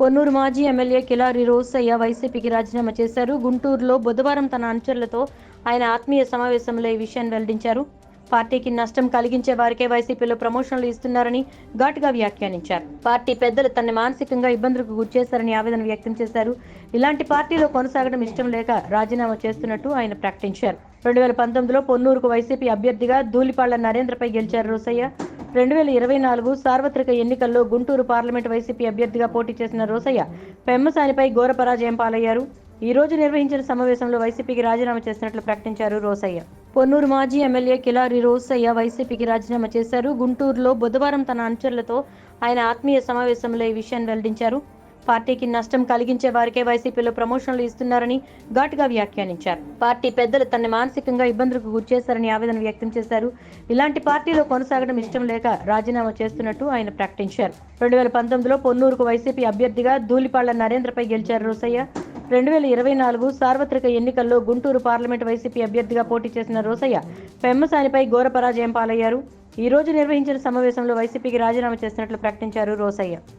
పొన్నూరు మాజీ ఎమ్మెల్యే కిలారి రోసయ్య వైసీపీకి రాజీనామా చేశారు. గుంటూరులో బుధవారం తన అనుచరులతో ఆయన ఆత్మీయ సమావేశంలో ఈ విషయాన్ని వెల్లడించారు. పార్టీకి నష్టం కలిగించే వారికే వైసీపీలో ప్రమోషన్లు ఇస్తున్నారని ఘాటుగా వ్యాఖ్యానించారు. పార్టీ పెద్దలు తన మానసికంగా ఇబ్బందులకు గురిచేశారని ఆవేదన వ్యక్తం చేశారు. ఇలాంటి పార్టీలో కొనసాగడం ఇష్టం లేక రాజీనామా చేస్తున్నట్టు ఆయన ప్రకటించారు. రెండు వేల పంతొమ్మిదిలో పొన్నూరుకు వైసీపీ అభ్యర్థిగా ధూళిపాళ్ళ నరేంద్రపై గెలిచారు రోసయ్య. రెండు వేల ఇరవై నాలుగు సార్వత్రిక ఎన్నికల్లో గుంటూరు పార్లమెంట్ వైసీపీ అభ్యర్థిగా పోటీ చేసిన రోసయ్య పెమ్మసానిపై ఘోర పరాజయం పాలయ్యారు. ఈ రోజు నిర్వహించిన సమావేశంలో వైసీపీకి రాజీనామా చేసినట్లు ప్రకటించారు రోసయ్య. పొన్నూరు మాజీ ఎమ్మెల్యే కిలారి రోసయ్య వైసీపీకి రాజీనామా చేశారు. గుంటూరులో బుధవారం తన అనుచరులతో ఆయన ఆత్మీయ సమావేశంలో ఈ విషయాన్ని వెల్లడించారు. పార్టీకి నష్టం కలిగించే వారికే వైసీపీలో ప్రమోషన్లు ఇస్తున్నారని ఘాటుగా వ్యాఖ్యానించారు. పార్టీ పెద్దలు తన మానసికంగా ఇబ్బందులకు గురిచేశారని ఆవేదన వ్యక్తం చేశారు. ఇలాంటి పార్టీలో కొనసాగడం ఇష్టం లేక రాజీనామా చేస్తున్నట్టు ఆయన ప్రకటించారు. రెండు వేల పంతొమ్మిదిలో పొన్నూరుకు వైసీపీ అభ్యర్థిగా ధూళిపాళ్ళ నరేంద్రపై గెలిచారు రోసయ్య. రెండు వేల ఇరవై నాలుగు సార్వత్రిక ఎన్నికల్లో గుంటూరు పార్లమెంట్ వైసీపీ అభ్యర్థిగా పోటీ చేసిన రోసయ్య పెమ్మసానిపై ఘోర పరాజయం పాలయ్యారు. ఈ రోజు నిర్వహించిన సమావేశంలో వైసీపీకి రాజీనామా చేసినట్లు ప్రకటించారు రోసయ్య.